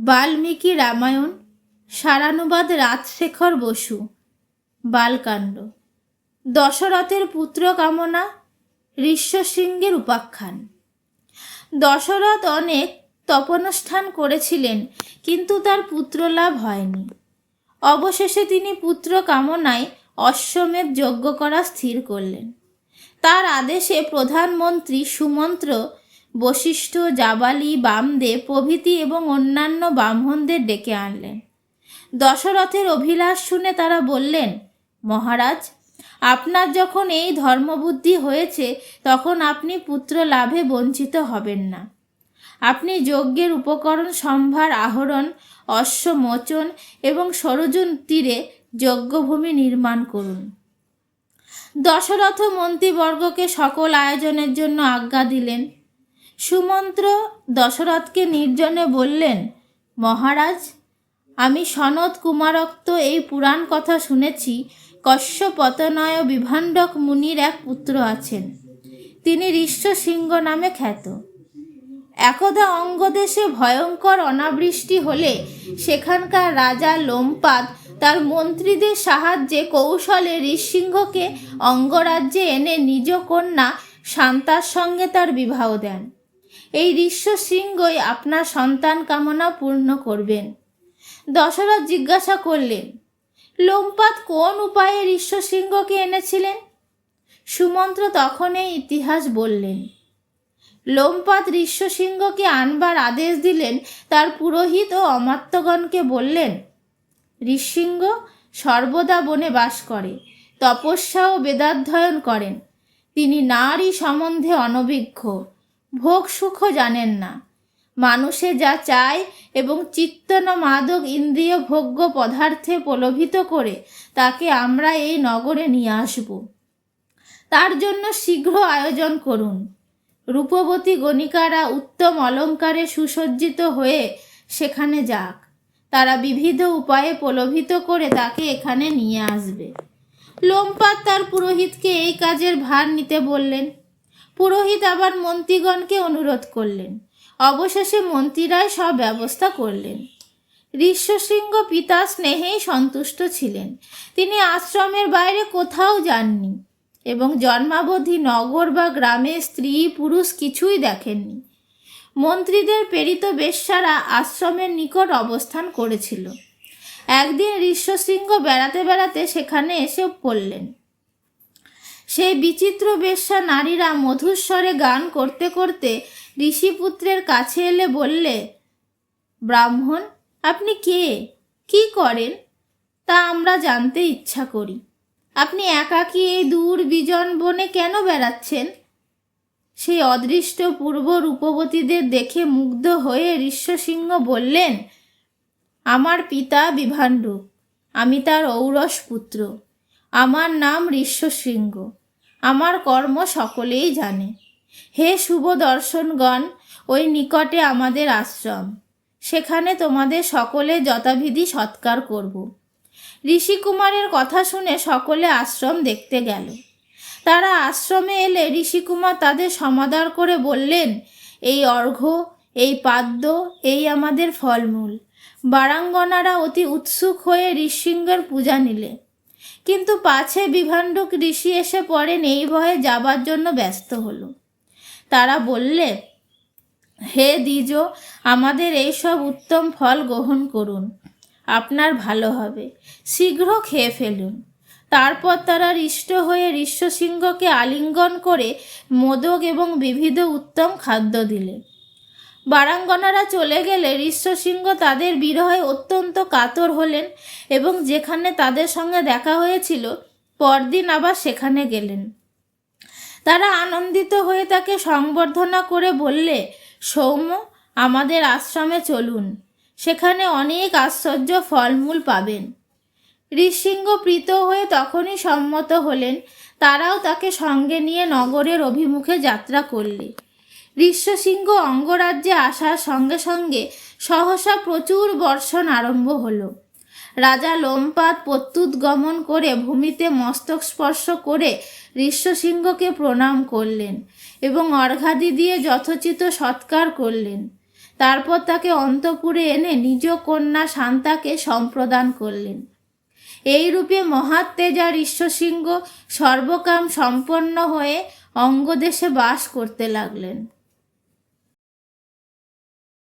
বাল্মীকি রামায়ণ, সারানুবাদ রাজশেখর বসু, বালকাণ্ড। দশরথের পুত্র কামনা, ঋষ্যশৃঙ্গের উপাখ্যান। দশরথ অনেক তপনুষ্ঠান করেছিলেন, কিন্তু তার পুত্র লাভ হয়নি। অবশেষে তিনি পুত্র কামনায় অশ্বমেধ যজ্ঞ করা স্থির করলেন। তার আদেশে প্রধানমন্ত্রী সুমন্ত্র বশিষ্ঠ জাবালি বামদেব প্রভৃতি এবং অন্যান্য ব্রাহ্মণদের ডেকে আনলেন। দশরথের অভিলাষ শুনে তারা বললেন, মহারাজ, আপনার যখন এই ধর্মবুদ্ধি হয়েছে, তখন আপনি পুত্র লাভে বঞ্চিত হবেন না। আপনি যজ্ঞের উপকরণ সম্ভার আহরণ অশ্বমোচন এবং সরজুন তীরে যজ্ঞভূমি নির্মাণ করুন। দশরথ মন্ত্রীবর্গকে সকল আয়োজনের জন্য আজ্ঞা দিলেন। সুমন্ত্র দশরথকে নির্জনে বললেন, মহারাজ, আমি সনদ কুমারক্ত এই পুরাণ কথা শুনেছি। কশ্যপতনয় বিভাণ্ডক মুনির এক পুত্র আছেন। তিনি ঋষ্যসিংহ নামে খ্যাত। একদা অঙ্গদেশে ভয়ঙ্কর অনাবৃষ্টি হলে সেখানকার রাজা লোমপাদ তার মন্ত্রীদের সাহায্যে কৌশলে ঋষিংহকে অঙ্গরাজ্যে এনে নিজ কন্যা শান্তার সঙ্গে তার বিবাহ দেন। এই ঋষ্যশৃঙ্গই আপনার সন্তান কামনা পূর্ণ করবেন। দশরথ জিজ্ঞাসা করলেন, লোমপাত কোন উপায়ে ঋষ্যশৃঙ্গকে এনেছিলেন? সুমন্ত্র তখন এই ইতিহাস বললেন লোমপাদ ঋষ্যসিংহকে আনবার আদেশ দিলেন, তার পুরোহিত ও অমাত্যগণকে বললেন, ঋষিঙ্গ সর্বদা বনে বাস করে, তপস্যা ও বেদাধ্যয়ন করেন। তিনি নারী সম্বন্ধে অনভিজ্ঞ। ভোগ সুখও জানেন না। মানুষে যা চায় এবং চিত্তন মাদক ইন্দ্রিয় ভোগ্য পদার্থে প্রলোভিত করে, তাকে আমরা এই নগরে নিয়ে আসব। তার জন্য শীঘ্র আয়োজন করুন। রূপবতী গণিকারা উত্তম অলঙ্কারে সুসজ্জিত হয়ে সেখানে যাক। তারা বিবিধ উপায়ে প্রলোভিত করে তাকে এখানে নিয়ে আসবে। লোমপাত তার পুরোহিতকে এই কাজের ভার নিতে বললেন। পুরোহিত আবার মন্ত্রীগণকে অনুরোধ করলেন। অবশেষে মন্ত্রীরাই সব ব্যবস্থা করলেন। ঋষ্যশৃঙ্গ পিতা স্নেহেই সন্তুষ্ট ছিলেন। তিনি আশ্রমের বাইরে কোথাও যাননি এবং জন্মাবধি নগর বা গ্রামে স্ত্রী, পুরুষ কিছুই দেখেননি। মন্ত্রীদের প্রেরিত বেশ্যারা আশ্রমের নিকট অবস্থান করেছিল। একদিন ঋষ্যশৃঙ্গ বেড়াতে বেড়াতে সেখানে এসে পড়লেন। সেই বিচিত্র বেশ্যা নারীরা মধুস্বরে গান করতে করতে ঋষিপুত্রের কাছে এলে বললে, ব্রাহ্মণ, আপনি কে? কি করেন? তা আমরা জানতে ইচ্ছা করি। আপনি একাকী এই দূর বিজন বনে কেন বেড়াচ্ছেন? সেই অদৃষ্ট পূর্ব রূপবতীদের দেখে মুগ্ধ হয়ে ঋষ্যসিংহ বললেন, আমার পিতা বিভাণ্ডু আমি তার ঔরস পুত্র। আমার নাম ঋষ্যশৃঙ্গ আমার কর্ম সকলেই জানে। হে শুভ দর্শনগণ, ওই নিকটে আমাদের আশ্রম। সেখানে তোমাদের সকলে যথাবিধি সৎকার করব। ঋষিকুমারের কথা শুনে সকলে আশ্রম দেখতে গেল। তারা আশ্রমে এলে ঋষিকুমার তাদের সমাদর করে বললেন, এই অর্ঘ্য এই পাদ্য, এই আমাদের ফলমূল। বারাঙ্গনারা অতি উৎসুক হয়ে ঋষিঙ্গের পূজা নিলে। কিন্তু পাছে বিভাণ্ডক ঋষি এসে পড়েন, এই ভয়ে যাবার জন্য ব্যস্ত হলো। তারা বললে, হে দ্বিজ, আমাদের এইসব উত্তম ফল গ্রহণ করুন, আপনার ভালো হবে, শীঘ্র খেয়ে ফেলুন। তারপর তারা হৃষ্ট হয়ে ঋষ্যসিংহকে আলিঙ্গন করে মোদক এবং বিবিধ উত্তম খাদ্য দিলে বারাঙ্গনারা চলে গেলে ঋষ্যসিংহ তাদের বিরহে অত্যন্ত কাতর হলেন এবং যেখানে তাদের সঙ্গে দেখা হয়েছিল, পরদিন আবার সেখানে গেলেন। তারা আনন্দিত হয়ে তাকে সংবর্ধনা করে বললে, সৌম্য, আমাদের আশ্রমে চলুন। সেখানে অনেক আশ্চর্য ফলমূল পাবেন। ঋষিঙ্গ প্রীত হয়ে তখনই সম্মত হলেন। তারাও তাকে সঙ্গে নিয়ে নগরের অভিমুখে যাত্রা করলে। ঋষ্যসিংহ অঙ্গরাজ্যে আসার সঙ্গে সঙ্গে সহসা প্রচুর বর্ষণ আরম্ভ হলো। রাজা লোমপাত প্রত্যুৎ গমন করে ভূমিতে মস্তক স্পর্শ করে ঋষ্যসিংহকে প্রণাম করলেন এবং অর্ঘাদি দিয়ে যথোচিত সৎকার করলেন। তারপর তাকে অন্তপুরে এনে নিজ কন্যা শান্তাকে সম্প্রদান করলেন। এই রূপে মহাত্মেজার ঈশ্বরসিংহ সর্বকাম সম্পন্ন হয়ে অঙ্গদেশে বাস করতে লাগলেন।